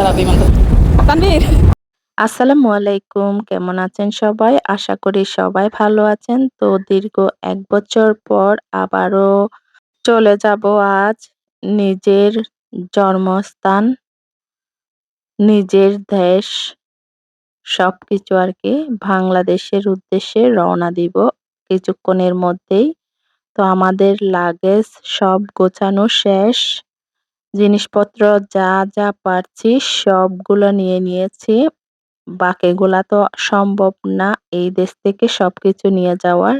তারা বিমান তানভীর। আসসালামু আলাইকুম, কেমন আছেন সবাই? আশা করি সবাই ভালো আছেন। তো দীর্ঘ এক বছর পর আবারও চলে যাব আজ নিজের জন্মস্থান, নিজের দেশ, সবকিছু আর কি বাংলাদেশের উদ্দেশ্যে রওনা দিব কিছুক্ষণের মধ্যেই। তো আমাদের লাগেজ সব গোছানো শেষ। জিনিসপত্র যা যা পারছি সবগুলো নিয়ে নিয়েছি। বাকিগুলা তো সম্ভব না এই দেশ থেকে সবকিছু নিয়ে যাওয়ার।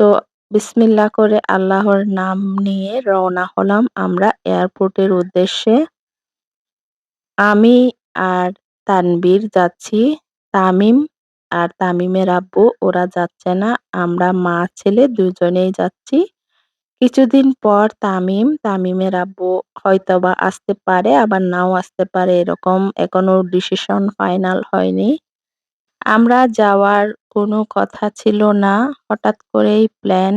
তো বিসমিল্লা করে আল্লাহর নাম নিয়ে রওনা হলাম আমরা এয়ারপোর্টের উদ্দেশ্যে। আমি আর তানবীর যাচ্ছি, তামিম আর তামিমের আব্বু, ওরা যাচ্ছে না। আমরা মা, ছেলে দুজনেই যাচ্ছি। কিছুদিন পর তামিম, তামিমের আব্বু হয়তোবা আসতে পারে, আবার নাও আসতে পারে, এরকম এখনও ডিসিশন ফাইনাল হয়নি। আমরা যাওয়ার কোনো কথা ছিল না, হঠাৎ করেই প্ল্যান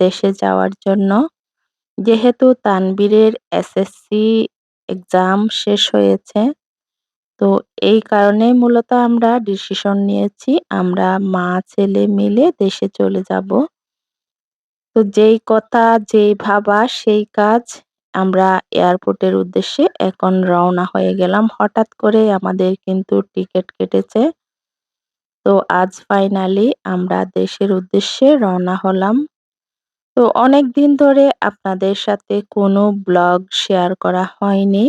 দেশে যাওয়ার জন্য। যেহেতু তানবীরের এসএসসি এক্সাম শেষ হয়েছে, তো এই কারণে মূলত আমরা ডিসিশন নিয়েছি, আমরা মা, ছেলে মিলে দেশে চলে যাব। তো যেই কথা, যেই ভাবা, সেই কাজ আমরা এয়ারপোর্টের উদ্দেশ্যে এখন রওনা হয়ে গেলাম। হঠাৎ করে আমাদের কিন্তু টিকিট কেটেছে। তো আজ ফাইনালি আমরা দেশের উদ্দেশ্যে রওনা হলাম। তো অনেক দিন ধরে আপনাদের সাথে কোনো ব্লগ শেয়ার করা হয়নি।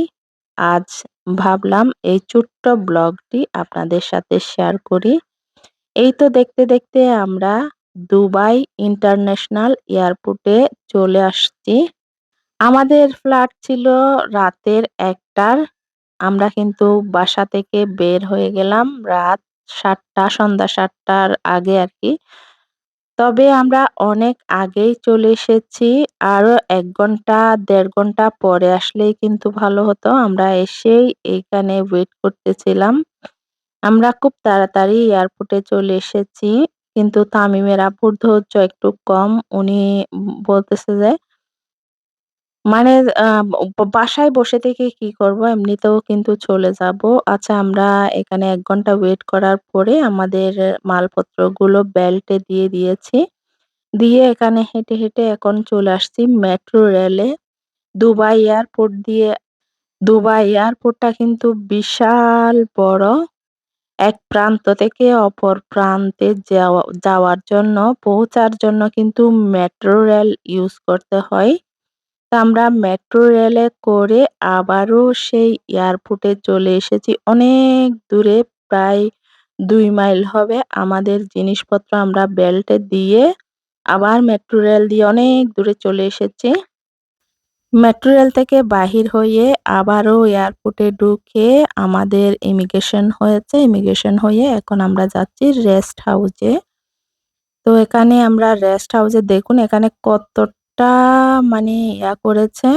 আজ ভাবলাম এই ছোট্ট ব্লগটি আপনাদের সাথে শেয়ার করি। এই তো দেখতে দেখতে আমরা দুবাই ইন্টারন্যাশনাল এয়ারপোর্টে চলে আসছি। আমাদের ফ্লাইট ছিল রাতের একটার। আমরা কিন্তু বাসা থেকে বের হয়ে গেলাম রাত সাতটা, সন্ধ্যা সাতটার আগে আর কি। তবে আমরা অনেক আগেই চলে এসেছি। আরও এক ঘণ্টা, দেড় ঘণ্টা পরে আসলেই কিন্তু ভালো হতো। আমরা এসেই এইখানে ওয়েট করতেছিলাম। আমরা খুব তাড়াতাড়ি এয়ারপোর্টে চলে এসেছি। কিন্তু তামিমের আব্বুর ধৈর্য একটু কম। উনি বলতেছে যে মানে বাসায় বসে থেকে কি করব? এমনিতেও কিন্তু চলে যাব। আচ্ছা আমরা এখানে এক ঘণ্টা ওয়েট করার পরে আমাদের মালপত্রগুলো বেল্টে দিয়ে দিয়েছি। দিয়ে এখানে হেঁটে হেঁটে এখন চলে আসছি মেট্রো রেলে। দুবাই এয়ারপোর্ট দিয়ে, দুবাই এয়ারপোর্টটা কিন্তু বিশাল বড়। এক প্রান্ত থেকে অপর প্রান্তে যাওয়া, যাওয়ার জন্য, পৌঁছার জন্য কিন্তু মেট্রো রেল ইউজ করতে হয়। তা আমরা মেট্রো রেলে করে আবারও সেই এয়ারপোর্টে চলে এসেছি। অনেক দূরে, প্রায় দুই মাইল হবে। আমাদের জিনিসপত্র আমরা বেল্টে দিয়ে আবার মেট্রো রেল দিয়ে অনেক দূরে চলে এসেছি। মেট্রো রেল থেকে বাহির হয়ে আবারও এয়ারপোর্টে ঢুকে আমাদের ইমিগ্রেশন হয়েছে। ইমিগ্রেশন হয়ে এখন আমরা যাচ্ছি রেস্ট হাউসে তো এখানে আমরা রেস্ট হাউসে দেখুন, এখানে কতটা মানে ইয়া করেছে।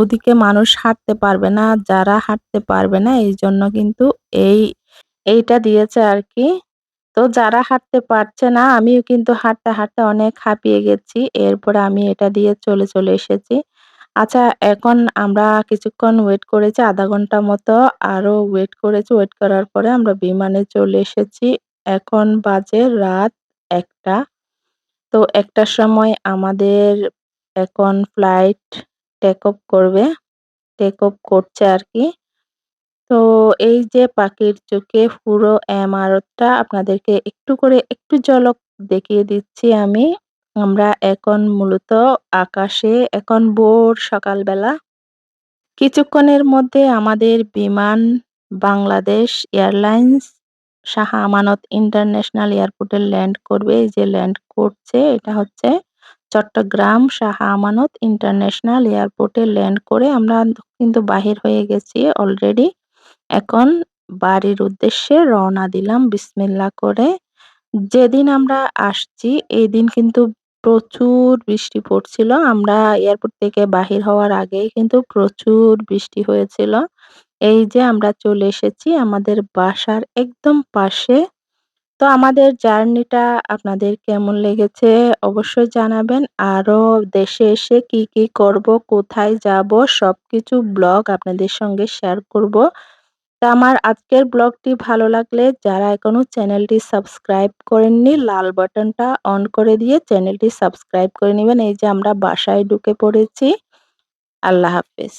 ওদিকে মানুষ হাঁটতে পারবে না, যারা হাঁটতে পারবে না, এই জন্য কিন্তু এই, এইটা দিয়েছে আর কি তো যারা হাঁটতে পারছে না, আমিও কিন্তু হাঁটতে হাঁটতে অনেক হাঁপিয়ে গেছি। এরপরে আমি এটা দিয়ে চলে চলে এসেছি। আচ্ছা এখন আমরা কিছুক্ষণ ওয়েট করেছি আধা ঘণ্টা মতো। আরও ওয়েট করেছি ওয়েট করার পরে আমরা বিমানে চলে এসেছি। এখন বাজে রাত একটা। তো একটার সময় আমাদের এখন ফ্লাইট টেক অফ করবে। টেক অফ করছে আর কি। তো এই যে পাখির চোখে পুরো এমারতটা আপনাদেরকে একটু করে একটু ঝলক দেখিয়ে দিচ্ছি আমি। আমরা এখন মূলত আকাশে, এখন ভোর সকালবেলা। কিছুক্ষণের মধ্যে আমাদের বিমান, বাংলাদেশ এয়ারলাইন্স, শাহ আমানত ইন্টারন্যাশনাল এয়ারপোর্টে ল্যান্ড করবে। এই যে ল্যান্ড করছে, এটা হচ্ছে চট্টগ্রাম শাহ আমানত ইন্টারন্যাশনাল এয়ারপোর্টে ল্যান্ড করে আমরা কিন্তু বাহির হয়ে গেছি অলরেডি। এখন বাড়ির উদ্দেশ্যে রওনা দিলাম বিসমিল্লা করে। যেদিন আমরা আসছি, এই দিন কিন্তু প্রচুর বৃষ্টি পড়ছিল। আমরা এয়ারপোর্ট থেকে বাহির হওয়ার আগেই কিন্তু প্রচুর বৃষ্টি হয়েছিল। এই যে আমরা চলে এসেছি আমাদের বাসার একদম পাশে। তো আমাদের জার্নিটা আপনাদের কেমন লেগেছে অবশ্যই জানাবেন। আরও দেশে এসে কি কি করব, কোথায় যাব, সবকিছু ব্লগ আপনাদের সঙ্গে শেয়ার করব। তা আমার আজকের ব্লগটি ভালো লাগলে যারা এখনও চ্যানেলটি সাবস্ক্রাইব করেননি, লাল বাটনটা অন করে দিয়ে চ্যানেলটি সাবস্ক্রাইব করে নেবেন। এই যে আমরা বাসায় ঢুকে পড়েছি। আল্লাহ হাফেজ।